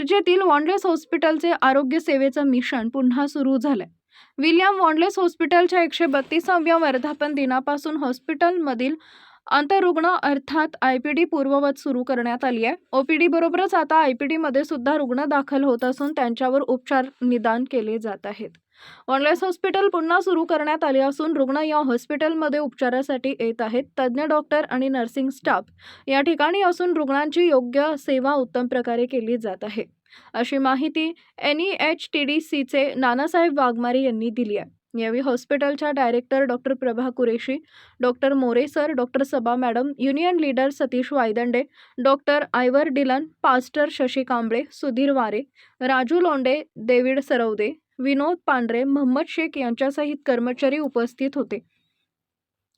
मिरजेतील वॉन्डलेस हॉस्पिटलचे आरोग्य सेवेचं मिशन पुन्हा सुरू झालंय. विल्यम वॉन्डलेस हॉस्पिटलच्या एकशे बत्तीसाव्या वर्धापन दिनापासून हॉस्पिटलमधील अंतरुग्ण अर्थात आय पी डी पूर्ववत सुरू करण्यात आली आहे. ओ पी डी बरोबरच आता आय पी डीमध्ये सुद्धा रुग्ण दाखल होत असून त्यांच्यावर उपचार निदान केले जात आहेत. ऑनलाईन हॉस्पिटल पुन्हा सुरू करण्यात आले असून रुग्ण या हॉस्पिटलमध्ये उपचारासाठी येत आहेत. तज्ज्ञ डॉक्टर आणि नर्सिंग स्टाफ या ठिकाणी असून रुग्णांची योग्य सेवा उत्तम प्रकारे केली जात आहे. अशी माहिती N E H T D सीचे नानासाहेब वाघमारे यांनी दिली आहे. यावेळी हॉस्पिटलच्या director doctor Prabha Qureshi doctor More sir doctor Saba madam union leader Satish Waydande doctor Ivor Dillon pastor Shashi Kamble Sudhir Ware Raju Londhe David Sarwade Vinod Pandhare Mohammad Shaikh यांच्यासहित कर्मचारी उपस्थित होते.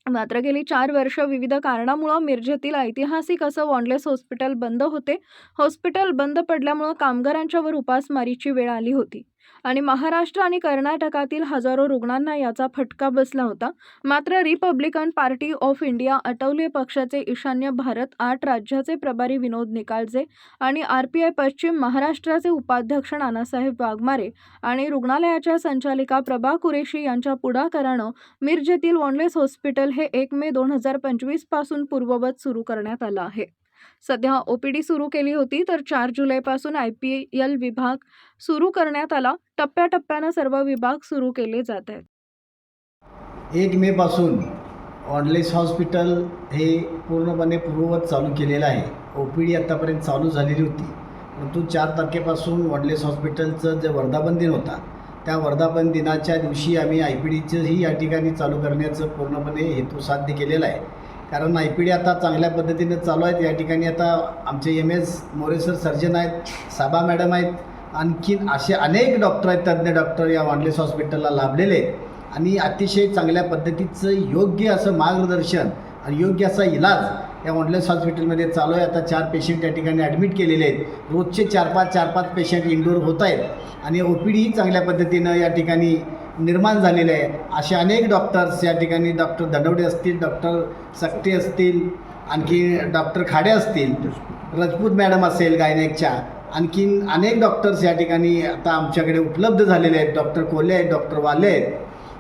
मात्र गेली चार वर्ष विविध कारणामुळं मिरजेतील ऐतिहासिक असं वॉन्डलेस हॉस्पिटल बंद होते. हॉस्पिटल बंद पडल्यामुळं कामगारांच्यावर उपासमारीची वेळ आली होती. आणि महाराष्ट्र आणि कर्नाटकातील हजारो रुग्णांना याचा फटका बसला होता. मात्र Republican Party of India Athawale पक्षाचे ईशान्य भारत आठ राज्याचे प्रभारी विनोद निकाळजे आणि आर पी आय पश्चिम महाराष्ट्राचे उपाध्यक्ष नानासाहेब वाघमारे आणि रुग्णालयाच्या संचालिका प्रभा कुरेशी यांच्या पुढाकारानं मिरजेतील वॉनलेस हॉस्पिटल हे एक मे दोन हजार पंचवीसपासून पूर्ववत सुरू करण्यात आलं आहे. सध्या ओपीडी सुरू केली होती तर चार जुलैपासून आय पी एल विभाग सुरू करण्यात आला. टप्प्याटप्प्यानं सर्व विभाग सुरू केले जात आहेत. एक मेपासून ऑनलेस हॉस्पिटल हे पूर्णपणे पूर्ववत चालू केलेलं आहे. ओ पी डी आत्तापर्यंत चालू झालेली होती. परंतु चार तारखेपासून वॉनलेस हॉस्पिटलचं जे वर्धापन दिन होता त्या वर्धापन दिनाच्या दिवशी आम्ही आय पी डीचंही या ठिकाणी चालू करण्याचं पूर्णपणे हेतू साध्य केलेला आहे. कारण आय पी डी आता चांगल्या पद्धतीने चालू आहेत. या ठिकाणी आता आमचे एम एस मोरेसर सर्जन आहेत साबा मॅडम आहेत. आणखीन असे अनेक डॉक्टर आहेत तज्ज्ञ डॉक्टर या वॉन्डलेस हॉस्पिटलला लाभलेले आहेत. आणि अतिशय चांगल्या पद्धतीचं योग्य असं मार्गदर्शन आणि योग्य असा इलाज या वॉन्डलेस हॉस्पिटलमध्ये चालू आहे. आता चार पेशंट या ठिकाणी ॲडमिट केलेले आहेत. रोजचे चार पाच चार पाच पेशंट इंडोर होत आहेत. आणि ओ पी डीही चांगल्या पद्धतीनं या ठिकाणी निर्माण झालेले आहे असे अनेक डॉक्टर्स या ठिकाणी डॉक्टर दनवडे असतील डॉक्टर सक्ती असतील आणखी डॉक्टर खाडे असतील रजपूत मॅडम असेल गायनेकच्या आणखीन अनेक डॉक्टर्स या ठिकाणी आता आमच्याकडे उपलब्ध झालेले आहेत. डॉक्टर कोल्हे आहेत डॉक्टर वाले आहेत.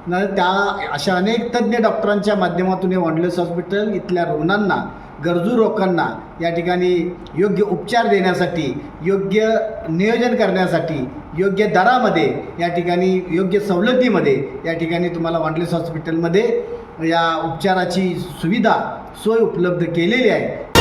न त्या अशा अनेक तज्ज्ञ डॉक्टरांच्या माध्यमातून हे वॉन्डलेस हॉस्पिटल इथल्या रुग्णांना गरजू लोकांना या ठिकाणी योग्य उपचार देण्यासाठी योग्य नियोजन करण्यासाठी योग्य दरामध्ये या ठिकाणी योग्य सवलतीमध्ये या ठिकाणी तुम्हाला वांडलेस हॉस्पिटलमध्ये या उपचाराची सुविधा सोय उपलब्ध केलेली आहे.